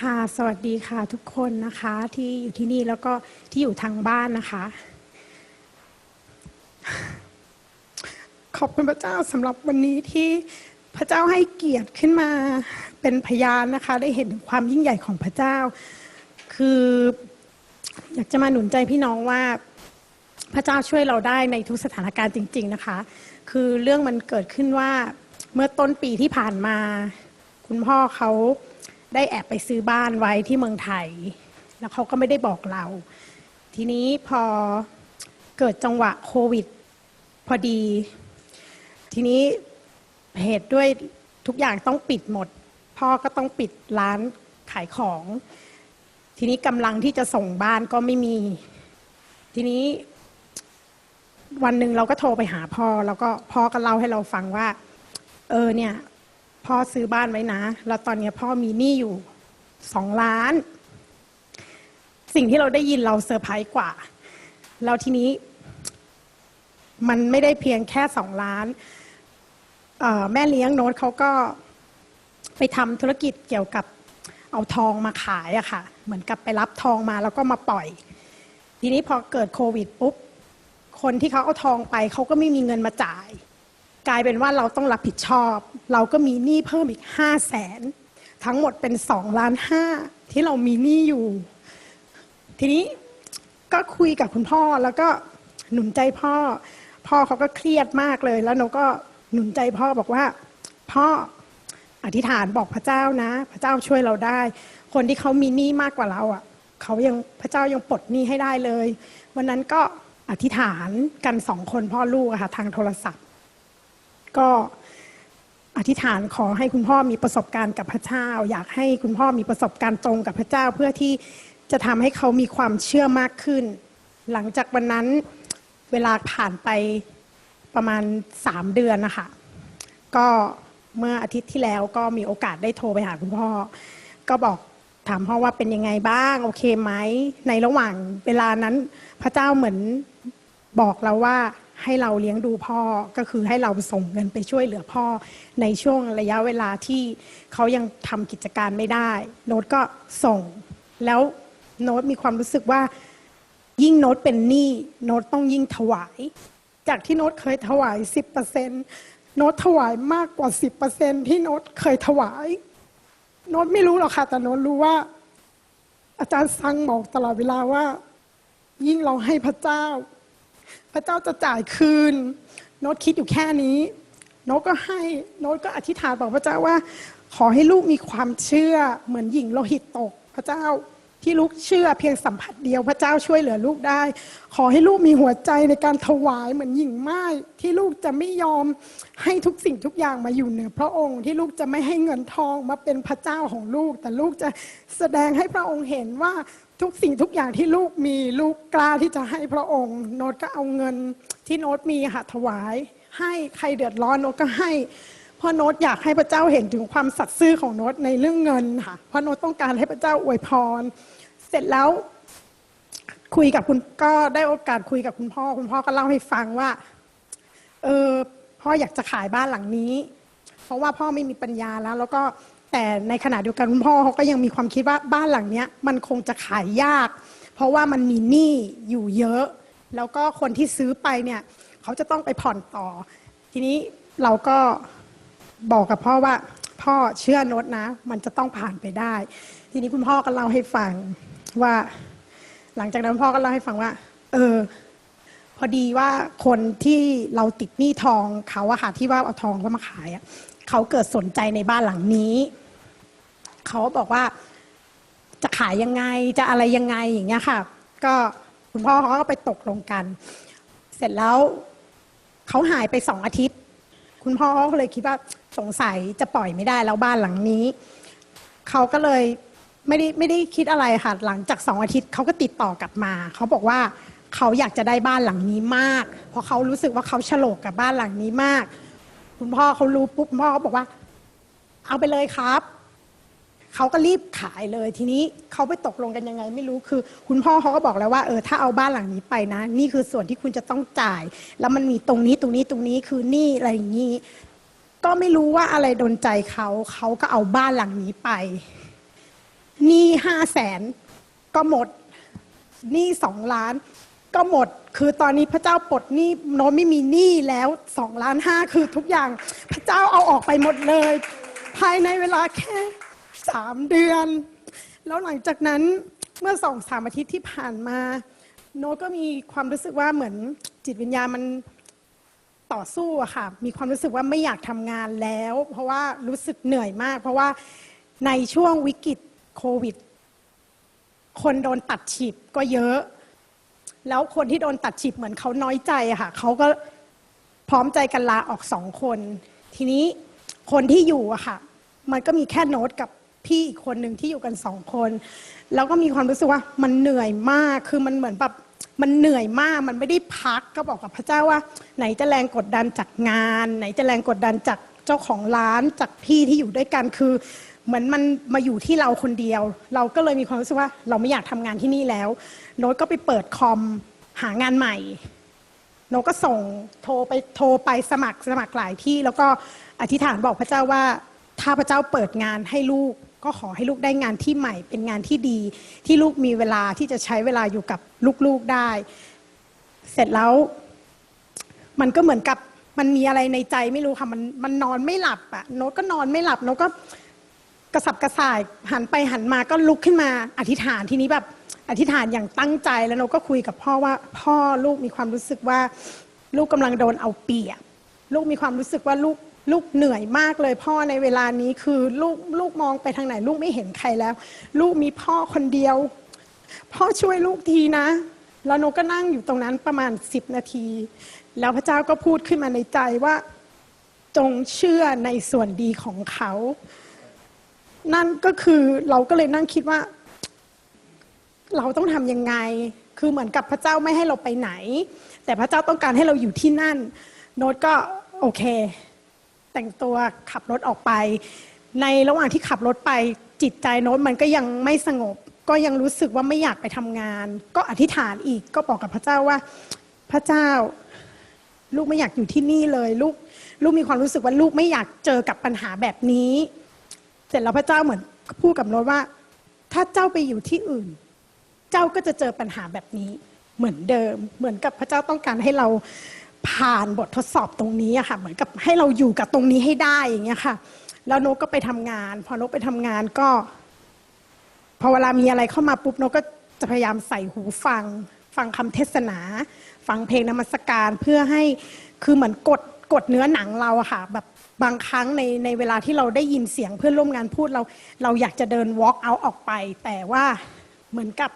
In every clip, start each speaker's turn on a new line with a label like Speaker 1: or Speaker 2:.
Speaker 1: ค่ะ สวัสดีค่ะทุกคนนะคะที่อยู่ที่นี่แล้วก็ที่อยู่ทางบ้านนะคะ ขอบคุณพระเจ้าสำหรับวันนี้ที่พระเจ้าให้เกียรติขึ้นมาเป็นพยานนะคะ ได้เห็นถึงความยิ่งใหญ่ของพระเจ้า คือ อยากจะมาหนุนใจพี่น้องว่าพระเจ้าช่วยเราได้ในทุกสถานการณ์จริง ๆนะคะ คือเรื่องมันเกิดขึ้นว่าเมื่อต้นปีที่ผ่านมา คุณพ่อเขา ได้แอบไปซื้อบ้านไว้ที่เมืองไทย แล้วเขาก็ไม่ได้บอกเรา ทีนี้พอเกิดจังหวะโควิด พอดี ทีนี้เหตุด้วยทุกอย่างต้องปิดหมด พ่อก็ต้องปิดร้านขายของ ทีนี้กำลังที่จะส่งบ้านก็ไม่มี ทีนี้ วันหนึ่งเราก็โทรไปหาพ่อ แล้วก็พ่อก็เล่าให้เราฟังว่า เออเนี่ย พ่อซื้อบ้านไว้นะ แล้วตอนนี้พ่อมีหนี้อยู่สองล้าน สิ่งที่เราได้ยินเราเซอร์ไพรส์กว่า แล้วทีนี้ มันไม่ได้เพียงแค่สองล้าน แม่เลี้ยงโน้ตเขาก็ไปทำธุรกิจเกี่ยวกับเอาทองมาขายอะค่ะ เหมือนกับไปรับทองมาแล้วก็มาปล่อย ทีนี้พอเกิดโควิดปุ๊บ คนที่เขาเอาทองไปเขาก็ไม่มีเงินมาจ่าย กลายเป็นว่าเราต้องรับผิดชอบ เราก็มีหนี้เพิ่มอีกห้าแสนทั้งหมดเป็นสองล้านห้าที่เรามีหนี้อยู่ ทีนี้ก็คุยกับคุณพ่อแล้วก็หนุนใจพ่อ พ่อเขาก็เครียดมากเลย แล้วหนูก็หนุนใจพ่อบอกว่า พ่ออธิษฐานบอกพระเจ้านะ พระเจ้าช่วยเราได้ คนที่เขามีหนี้มากกว่าเราอะเขายังพระเจ้ายังปลดหนี้ให้ได้เลย วันนั้นก็อธิษฐานกันสองคนพ่อลูกอะค่ะทางโทรศัพท์ ก็อธิษฐานขอให้คุณพ่อมีประสบการณ์กับพระเจ้า อยากให้คุณพ่อมีประสบการณ์ตรงกับพระเจ้า เพื่อที่จะทำให้เขามีความเชื่อมากขึ้น หลังจากวันนั้นเวลาผ่านไปประมาณสามเดือนนะคะก็เมื่ออาทิตย์ที่แล้วก็มีโอกาสได้โทรไปหาคุณพ่อ ก็บอกถามพ่อว่าเป็นยังไงบ้าง โอเคไหมในระหว่างเวลานั้นพระเจ้าเหมือนบอกเราว่า ให้เราเลี้ยงดูพ่อก็คือให้เราส่งเงินไปช่วยเหลือพ่อ ในช่วงระยะเวลาที่เขายังทำกิจการไม่ได้ โน้ตก็ส่ง แล้วโน้ตมีความรู้สึกว่า ยิ่งโน้ตเป็นหนี้โน้ตต้องยิ่งถวาย จากที่โน้ตเคยถวาย 10%โน้ตถวายมากกว่า 10%ที่โน้ตเคยถวาย โน้ตไม่รู้หรอกค่ะ แต่โน้ตรู้ว่า อาจารย์ซังบอกตลอดเวลาว่า ยิ่งเราให้พระเจ้า พระเจ้าจะจ่ายคืน โน้ตคิดอยู่แค่นี้ โน้ตก็ให้โน้ตก็อธิษฐานบอกพระเจ้าว่า ขอให้ลูกมีความเชื่อเหมือนหญิงโลหิตตก พระเจ้าที่ลูกเชื่อเพียงสัมผัสเดียวพระเจ้าช่วยเหลือลูกได้ ขอให้ลูกมีหัวใจในการถวายเหมือนหญิงไม้ที่ลูกจะไม่ยอมให้ทุกสิ่งทุกอย่างมาอยู่เหนือพระองค์ที่ลูกจะไม่ให้เงินทองมาเป็นพระเจ้าของลูก แต่ลูกจะแสดงให้พระองค์เห็นว่า ทุกสิ่งทุกอย่างที่ลูกมีลูกกล้าที่จะให้พระองค์ โน้ตก็เอาเงินที่โน้ตมีค่ะถวาย ให้ใครเดือดร้อนโน้ตก็ให้เพราะโน้ตอยากให้พระเจ้าเห็นถึงความสัตย์ซื่อของโน้ตในเรื่องเงินค่ะเพราะโน้ตต้องการให้พระเจ้าอวยพร เสร็จแล้ว คุยกับคุณก็ได้โอกาสคุยกับคุณพ่อ คุณพ่อก็เล่าให้ฟังว่าเออพ่ออยากจะขายบ้านหลังนี้ เพราะว่าพ่อไม่มีปัญญาแล้ว แล้วก็ แต่ในขณะเดียวกันคุณพ่อเขาก็ยังมีความคิดว่าบ้านหลังเนี้ยมันคงจะขายยาก เพราะว่ามันมีหนี้อยู่เยอะ แล้วก็คนที่ซื้อไปเนี่ยเขาจะต้องไปผ่อนต่อ ทีนี้เราก็บอกกับพ่อว่า พ่อเชื่อโน้ตนะ มันจะต้องผ่านไปได้ ทีนี้คุณพ่อก็เล่าให้ฟังว่า หลังจากนั้นพ่อก็เล่าให้ฟังว่า เออพอดีว่าคนที่เราติดหนี้ทองเขาอะค่ะที่ว่าเอาทองเขามาขายอะ เขาเกิดสนใจในบ้านหลังนี้ เขาบอกว่าจะขายยังไงจะอะไรยังไงอย่างเงี้ยค่ะ ก็คุณพ่อเขาก็ไปตกลงกัน เสร็จแล้วเขาหายไปสองอาทิตย์ คุณพ่อเขาเลยคิดว่าสงสัยจะปล่อยไม่ได้แล้วบ้านหลังนี้ เขาก็เลยไม่ได้ไม่ได้คิดอะไรค่ะ หลังจากสองอาทิตย์เขาก็ติดต่อกลับมา เขาบอกว่าเขาอยากจะได้บ้านหลังนี้มาก เพราะเขารู้สึกว่าเขาฉลกกับบ้านหลังนี้มาก คุณพ่อเขารู้ปุ๊บคุณพ่อเขาบอกว่า เอาไปเลยครับเขาก็รีบขายเลยทีนี้เขาไปตกลงกันยังไง ไม่รู้คือ คุณพ่อเขาก็บอกแล้วว่าเออถ้าเอาบ้านหลังนี้ไปนะ นี่คือส่วนที่คุณจะต้องจ่าย แล้วมันมีตรงนี้ตรงนี้ตรงนี้คือหนี่อะไรอย่างนี้ก็ไม่รู้ว่าอะไรดนใจเขาเขาก็เอาบ้านหลังนี้ไปหนี้ห้าแสนก็หมดหนี้สองล้าน ก็หมด คือตอนนี้พระเจ้าปลดหนี้โน้ตไม่มีหนี้แล้วสองล้านห้าคือทุกอย่าง พระเจ้าเอาออกไปหมดเลย ภายในเวลาแค่สามเดือน แล้วหลังจากนั้นเมื่อสองสามอาทิตย์ที่ผ่านมา โน้ตก็มีความรู้สึกว่าเหมือนจิตวิญญาณมันต่อสู้อะค่ะ มีความรู้สึกว่าไม่อยากทำงานแล้ว เพราะว่ารู้สึกเหนื่อยมาก เพราะว่าในช่วงวิกฤตโควิด คนโดนตัดฉีดก็เยอะ แล้วคนที่โดนตัดฉีดเหมือนเขาน้อยใจค่ะเขาก็พร้อมใจกันลาออกสองคน ทีนี้คนที่อยู่อะค่ะ มันก็มีแค่โน้ตกับพี่อีกคนหนึ่งที่อยู่กันสองคน แล้วก็มีความรู้สึกว่ามันเหนื่อยมากคือมันเหมือนแบบมันเหนื่อยมากมันไม่ได้พักก็บอกกับพระเจ้าว่า ไหนจะแรงกดดันจากงาน ไหนจะแรงกดดันจากเจ้าของร้านจากพี่ที่อยู่ด้วยกันคือ เหมือนมันมาอยู่ที่เราคนเดียว เราก็เลยมีความรู้สึกว่าเราไม่อยากทำงานที่นี่แล้ว โน้ตก็ไปเปิดคอมหางานใหม่ โน้ตก็ส่งโทรไปโทรไปสมัครสมัครหลายที่ แล้วก็อธิษฐานบอกพระเจ้าว่า ถ้าพระเจ้าเปิดงานให้ลูก ก็ขอให้ลูกได้งานที่ใหม่ เป็นงานที่ดี ที่ลูกมีเวลาที่จะใช้เวลาอยู่กับลูกๆได้ เสร็จแล้ว มันก็เหมือนกับมันมีอะไรในใจไม่รู้ค่ะมันมันนอนไม่หลับอะโน้ตก็นอนไม่หลับโน้ตก็กระสับกระส่ายหันไปหันมาก็ลุกขึ้นมาอธิษฐานทีนี้แบบ อธิษฐานอย่างตั้งใจแล้วเราก็คุยกับพ่อว่าพ่อลูกมีความรู้สึกว่า ลูกกำลังโดนเอาเปรียบ ลูกมีความรู้สึกว่าลูกลูกเหนื่อยมากเลยพ่อในเวลานี้คือลูกลูกมองไปทางไหน ลูกไม่เห็นใครแล้ว ลูกมีพ่อคนเดียว พ่อช่วยลูกทีนะ แล้วโนก็นั่งอยู่ตรงนั้นประมาณสิบนาที แล้วพระเจ้าก็พูดขึ้นมาในใจว่า จงเชื่อในส่วนดีของเขา นั่นก็คือเราก็เลยนั่งคิดว่า เราต้องทำยังไง คือเหมือนกับพระเจ้าไม่ให้เราไปไหน แต่พระเจ้าต้องการให้เราอยู่ที่นั่น โน้ตก็โอเค แต่งตัวขับรถออกไป ในระหว่างที่ขับรถไปจิตใจโน้ตมันก็ยังไม่สงบ ก็ยังรู้สึกว่าไม่อยากไปทำงาน ก็อธิษฐานอีกก็บอกกับพระเจ้าว่า พระเจ้า ลูกไม่อยากอยู่ที่นี่เลยลูกลูกมีความรู้สึกว่าลูกไม่อยากเจอกับปัญหาแบบนี้ เสร็จแล้วพระเจ้าเหมือนพูดกับโน้ตว่า ถ้าเจ้าไปอยู่ที่อื่น เจ้าก็จะเจอปัญหาแบบนี้เหมือนเดิม เหมือนกับพระเจ้าต้องการให้เราผ่านบททดสอบตรงนี้อะค่ะ เหมือนกับให้เราอยู่กับตรงนี้ให้ได้อย่างเงี้ยค่ะ แล้วโนกก็ไปทำงาน พอโนกไปทำงานก็ พอเวลามีอะไรเข้ามาปุ๊บโนกก็จะพยายามใส่หูฟัง ฟังคำเทศนา ฟังเพลงนมัสการเพื่อให้คือเหมือนกดกดเนื้อหนังเราอะค่ะ แบบบางครั้งในในเวลาที่เราได้ยินเสียงเพื่อนร่วมงานพูดเรา เราอยากจะเดิน walk out ออกไป แต่ว่าเหมือนกับ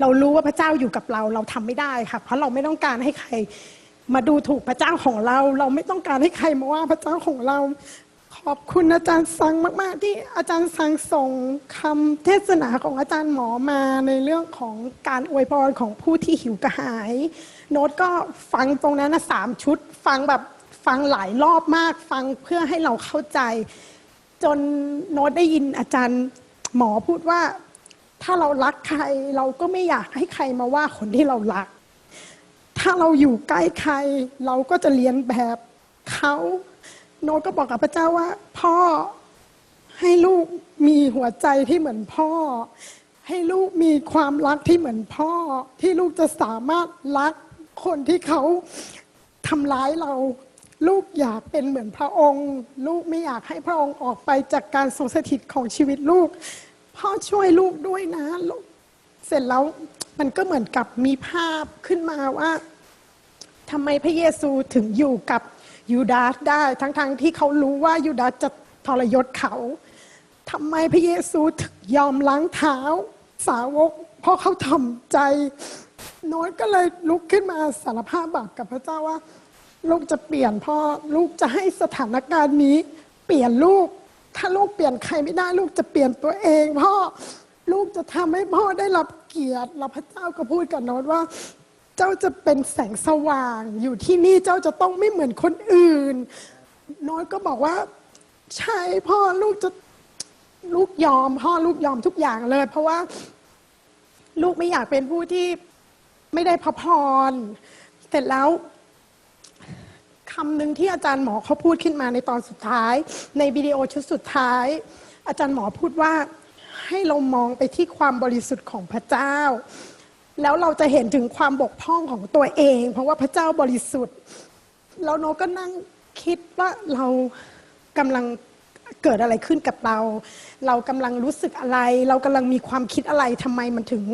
Speaker 1: เรารู้ว่าพระเจ้าอยู่กับเราเราทำไม่ได้ค่ะเพราะเราไม่ต้องการให้ใคร มาดูถูกพระเจ้าของเรา เราไม่ต้องการให้ใครมาว่าพระเจ้าของเรา ขอบคุณอาจารย์สังมาก ๆ ที่อาจารย์สังส่งคำเทศนาของอาจารย์หมอมาในเรื่องของการอวยพรของผู้ที่หิวกระหาย โน้ตก็ฟังตรงนั้นนะสามชุด ฟังแบบฟังหลายรอบมาก ฟังเพื่อให้เราเข้าใจ จนโน้ตได้ยินอาจารย์หมอพูดว่า ถ้าเรารักใครเราก็ไม่อยากให้ใครมาว่าคนที่เรารัก ถ้าเราอยู่ใกล้ใคร เราก็จะเรียนแบบเขาโนก็บอกกับพระเจ้าว่า พ่อให้ลูกมีหัวใจที่เหมือนพ่อ ให้ลูกมีความรักที่เหมือนพ่อ ที่ลูกจะสามารถรักคนที่เขาทำร้ายเรา ลูกอยากเป็นเหมือนพระองค์ ลูกไม่อยากให้พระองค์ออกไปจากการทรงสถิตของชีวิตลูก พ่อช่วยลูกด้วยนะลูกเสร็จแล้วมันก็เหมือนกับมีภาพขึ้นมาว่าทำไมพระเยซูถึงอยู่กับยูดาสได้ ทั้งๆทที่เขารู้ว่ายูดาสจะทรยศเขาทำไมพระเยซูถึงยอมล้างเท้าสาวก เพราะเขาทำใจน้อยก็เลยลุกขึ้นมาสารภาพบาปกับพระเจ้าว่า ลูกจะเปลี่ยนพ่อลูกจะให้สถานการณ์นี้ เปลี่ยนลูก ถ้าลูกเปลี่ยนใครไม่ได้ ลูกจะเปลี่ยนตัวเองพ่อลูกจะทำให้พ่อได้รับเกียรติแล้วพระเจ้าก็พูดกับโน้ตว่า เจ้าจะเป็นแสงสว่าง อยู่ที่นี่เจ้าจะต้องไม่เหมือนคนอื่นน้อยก็บอกว่า ใช่พ่อลูกจะลูกยอม พ่อลูกยอมทุกอย่างเลย เพราะว่า ลูกไม่อยากเป็นผู้ที่ไม่ได้พระพรเสร็จแล้วำหนึ่งที่อาจารย์หมอเขาพูดขึ้นมาในตอนสุดท้าย ในวิดีโอชุดสุดท้าย อาจารย์หมอพูดว่าให้เรามองไปที่ความบริสุทธิ์ของพระเจ้า แล้วเราจะเห็นถึงความบกพร่องของตัวเอง เพราะว่าพระเจ้าบริสุทธิ์ แล้วโนก็นั่งคิดว่าเรากำลัง เกิดอะไรขึ้นกับเรา เรากำลังรู้สึกอะไร เรากำลังมีความคิดอะไรทำไมมันถึง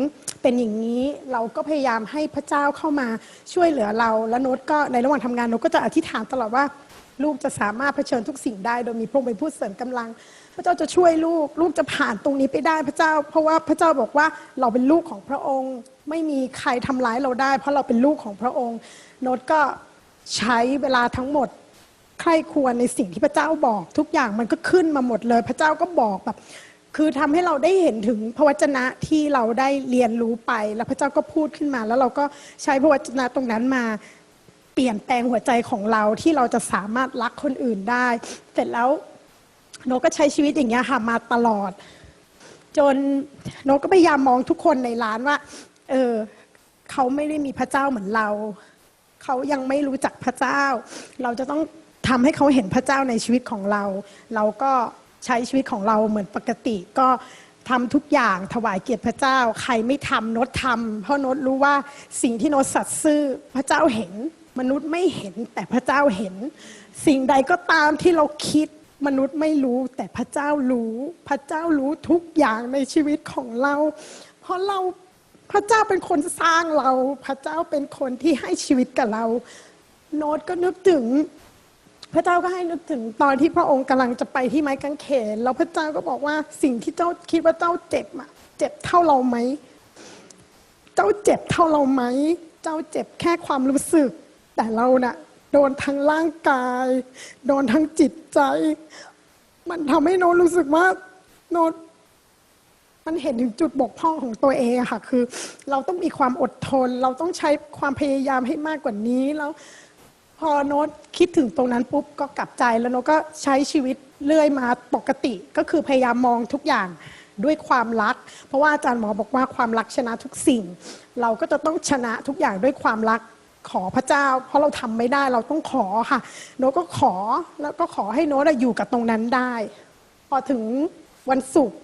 Speaker 1: เป็นอย่างนี้ เราก็พยายามให้พระเจ้าเข้ามาช่วยเหลือเรา แล้วโน้ตก็ในระหว่างทำงานโน้ตก็จะอธิษฐานตลอดว่า ลูกจะสามารถเผชิญทุกสิ่งได้ โดยมีพระองค์เป็นผู้เสริมกำลัง พระเจ้าจะช่วยลูก ลูกจะผ่านตรงนี้ไปได้พระเจ้า เพราะว่าพระเจ้าบอกว่าเราเป็นลูกของพระองค์ ไม่มีใครทำร้ายเราได้ เพราะเราเป็นลูกของพระองค์ โน้ตก็ใช้เวลาทั้งหมด ครควรในสิ่งที่พระเจ้าบอก ทุกอย่างมันก็ขึ้นมาหมดเลย พระเจ้าก็บอกแบบ คือทำให้เราได้เห็นถึงพระวจนะที่เราได้เรียนรู้ไป แล้วพระเจ้าก็พูดขึ้นมา แล้วเราก็ใช้พระวจนะตรงนั้นมาเปลี่ยนแปลงหัวใจของเราที่เราจะสามารถรักคนอื่นได้ เสร็จแล้วโนก็ใช้ชีวิตอย่างเงี้ยค่ะมาตลอด จนโนก็พยายามมองทุกคนในร้านว่า เออเขาไม่ได้มีพระเจ้าเหมือนเรา เขายังไม่รู้จักพระเจ้า เราจะต้อง ทำให้เขาเห็นพระเจ้าในชีวิตของเรา เราก็ใช้ชีวิตของเราเหมือนปกติก็ทำทุกอย่างถวายเกียรติพระเจ้า ใครไม่ทำโนตทำเพราะโนตรู้ว่าสิ่งที่โนตสัตย์ซื่อพระเจ้าเห็น มนุษย์ไม่เห็นแต่พระเจ้าเห็น สิ่งใดก็ตามที่เราคิดมนุษย์ไม่รู้แต่พระเจ้ารู้ พระเจ้ารู้ทุกอย่างในชีวิตของเรา เพราะเราพระเจ้าเป็นคนสร้างเรา พระเจ้าเป็นคนที่ให้ชีวิตกับเรา โน้ตก็นึกถึง พระเจ้าก็ให้นึกถึงตอนที่พระองค์กำลังจะไปที่ไม้กางเขนแล้วพระเจ้าก็บอกว่าสิ่งที่เจ้าคิดว่าเจ้าเจ็บอะเจ็บเท่าเราไหม เจ้าเจ็บเท่าเราไหม เจ้าเจ็บแค่ความรู้สึก แต่เราน่ะโดนทั้งร่างกาย โดนทั้งจิตใจ มันทำให้โนรู้สึกว่าโนมันเห็นถึงจุดบกพร่องของตัวเองค่ะ คือ เราต้องมีความอดทน เราต้องใช้ความพยายามให้มากกว่านี้แล้ว พอโน้ตคิดถึงตรงนั้นปุ๊บก็กลับใจแล้วโน้ตก็ใช้ชีวิตเรื่อยมาปกติก็คือพยายามมองทุกอย่างด้วยความรัก เพราะว่าอาจารย์หมอบอกว่าความรักชนะทุกสิ่ง เราก็จะต้องชนะทุกอย่างด้วยความรักขอพระเจ้า เพราะเราทำไม่ได้เราต้องขอค่ะ โน้ตก็ขอแล้วก็ขอให้โน้ตอยู่กับตรงนั้นได้ พอถึงวันศุกร์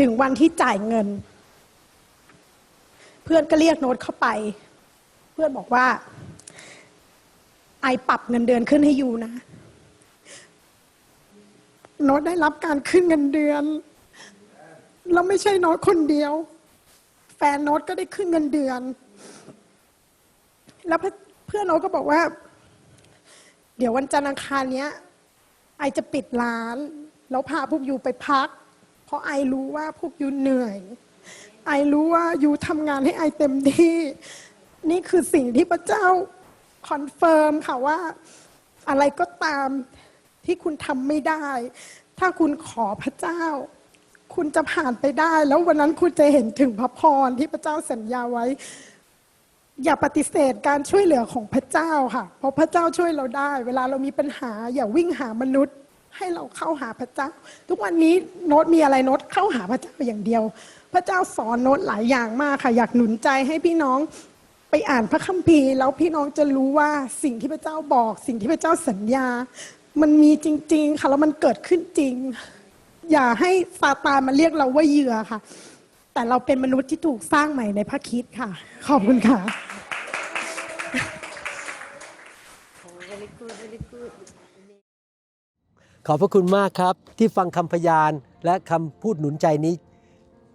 Speaker 1: ถึงวันที่จ่ายเงิน เพื่อนก็เรียกโน้ตเข้าไป เพื่อนบอกว่า ไอปรับเงินเดือนขึ้นให้ยูนะโน้ตได้รับการขึ้นเงินเดือน แล้วไม่ใช่โน้ตคนเดียว แฟนโน้ตก็ได้ขึ้นเงินเดือน แล้วเพื่อนโน้ตก็บอกว่า เดี๋ยววันจันทร์อังคารเนี้ย ไอจะปิดร้าน แล้วพาพวกยูไปพัก เพราะไอรู้ว่าพวกยูเหนื่อย ไอรู้ว่ายูทำงานให้ไอเต็มที่ นี่คือสิ่งที่พระเจ้า คอนเฟิร์มค่ะว่า อะไรก็ตามที่คุณทำไม่ได้ ถ้าคุณขอพระเจ้า คุณจะผ่านไปได้ แล้ววันนั้นคุณจะเห็นถึงพระพรที่พระเจ้าสัญญาไว้ อย่าปฏิเสธการช่วยเหลือของพระเจ้าค่ะ เพราะพระเจ้าช่วยเราได้ เวลาเรามีปัญหา อย่าวิ่งหามนุษย์ให้เราเข้าหาพระเจ้า ทุกวันนี้โน้ตมีอะไรโน้ตเข้าหาพระเจ้าอย่างเดียว พระเจ้าสอนโน้ตหลายอย่างมากค่ะ อยากหนุนใจให้พี่น้อง ไปอ่านพระคัมภีร์ แล้วพี่น้องจะรู้ว่าสิ่งที่พระเจ้าบอก สิ่งที่พระเจ้าสัญญา มันมีจริง ๆ ค่ะแล้วมันเกิดขึ้นจริง อย่าให้ซาตานมาเรียกเราว่าเหยื่อค่ะ แต่เราเป็นมนุษย์ที่ถูกสร้างใหม่ในพระคิดค่ะ ขอบคุณค่ะ
Speaker 2: very good very good
Speaker 3: ขอบพระคุณมากครับ ที่ฟังคำพยานและคำพูดหนุนใจนี้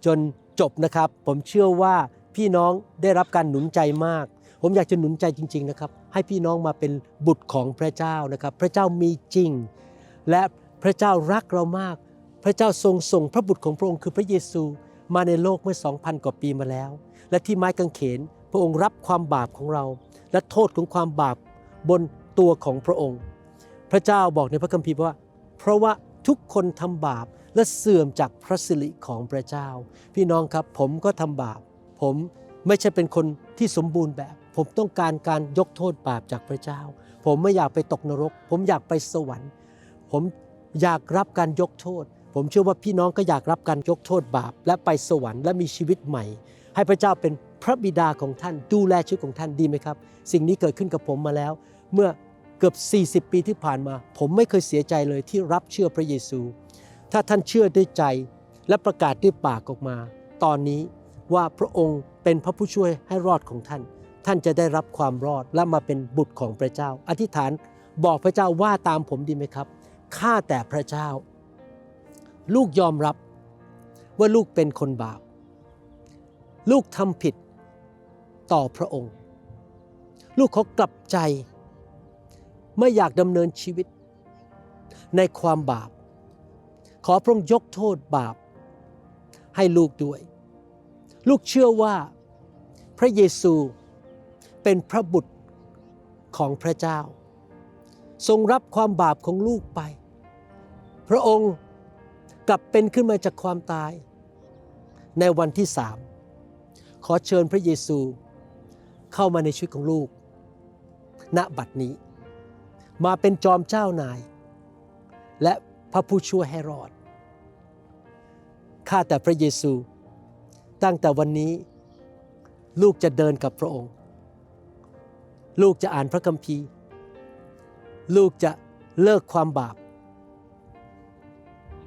Speaker 3: จนจบนะครับ ผมเชื่อว่า พี่น้องได้รับการหนุนใจมาก ผมอยากจะหนุนใจจริง ๆนะครับ ให้พี่น้องมาเป็นบุตรของพระเจ้านะครับ พระเจ้ามีจริง และพระเจ้ารักเรามาก พระเจ้าทรงส่งพระบุตรของพระองค์คือพระเยซูมาในโลกเมื่อ 2,000 กว่าปีมาแล้ว และที่ไม้กางเขน พระองค์รับความบาปของเรา และโทษของความบาปบนตัวของพระองค์ พระเจ้าบอกในพระคัมภีร์ว่า เพราะว่าทุกคนทำบาปและเสื่อมจากพระสิริของพระเจ้า พี่น้องครับผมก็ทำบาป ผมไม่ใช่เป็นคนที่สมบูรณ์แบบ ผมต้องการการยกโทษบาปจากพระเจ้า ผมไม่อยากไปตกนรก ผมอยากไปสวรรค์ ผมอยากรับการยกโทษ ผมเชื่อว่าพี่น้องก็อยากรับการยกโทษบาป และไปสวรรค์และมีชีวิตใหม่ ให้พระเจ้าเป็นพระบิดาของท่านดูแลชีวิตของท่านดีไหมครับ สิ่งนี้เกิดขึ้นกับผมมาแล้ว เมื่อเกือบ 40 ปีที่ผ่านมา ผมไม่เคยเสียใจเลยที่รับเชื่อพระเยซู ถ้าท่านเชื่อด้วยใจและประกาศด้วยปากออกมา ตอนนี้ ว่าพระองค์เป็นพระผู้ช่วยให้รอดของท่าน ท่านจะได้รับความรอดและมาเป็นบุตรของพระเจ้า อธิษฐานบอกพระเจ้าว่าตามผมดีไหมครับข้าแต่พระเจ้า ลูกยอมรับว่าลูกเป็นคนบาป ลูกทำผิดต่อพระองค์ ลูกขากลับใจ ไม่อยากดำเนินชีวิต ในความบาป ขอพระองค์ยกโทษบาป ให้ลูกด้วย ลูกเชื่อว่าพระเยซูเป็นพระบุตรของพระเจ้า ทรงรับความบาปของลูกไป พระองค์กลับเป็นขึ้นมาจากความตาย ในวันที่สามขอเชิญพระเยซูเข้ามาในชีวิตของลูก ณบัดนี้ มาเป็นจอมเจ้านาย และพระผู้ช่วยให้รอด ข้าแต่พระเยซู ตั้งแต่วันนี้ ลูกจะเดินกับพระองค์ ลูกจะอ่านพระคัมภีร์ ลูกจะเลิกความบาป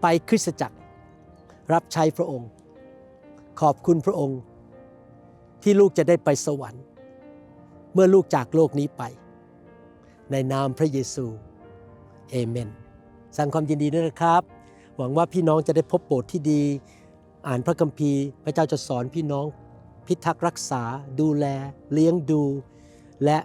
Speaker 3: ไปคริสตจักร รับใช้พระองค์ ขอบคุณพระองค์ ที่ลูกจะได้ไปสวรรค์ เมื่อลูกจากโลกนี้ไป ในนามพระเยซูเอเมนสั่งความยินดีด้วยนะครับ หวังว่าพี่น้องจะได้พบโบสถ์ที่ดี อ่านพระคัมภีร์ พระเจ้าจะสอนพี่น้อง พิทักษ์รักษา ดูแล เลี้ยงดู และ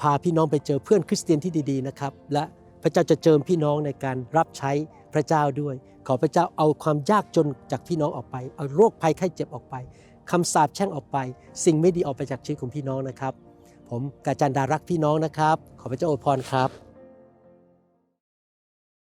Speaker 3: พาพี่น้องไปเจอเพื่อนคริสเตียนที่ดีๆนะครับ และพระเจ้าจะเจิมพี่น้องในการรับใช้พระเจ้าด้วย ขอพระเจ้าเอาความยากจนจากพี่น้องออกไป เอาโรคภัยไข้เจ็บออกไปคำสาปแช่งออกไป สิ่งไม่ดีออกไปจากชีวิตของพี่น้องนะครับ ผมกาจันดารักพี่น้องนะครับ ขอพระเจ้าอวยพรครับ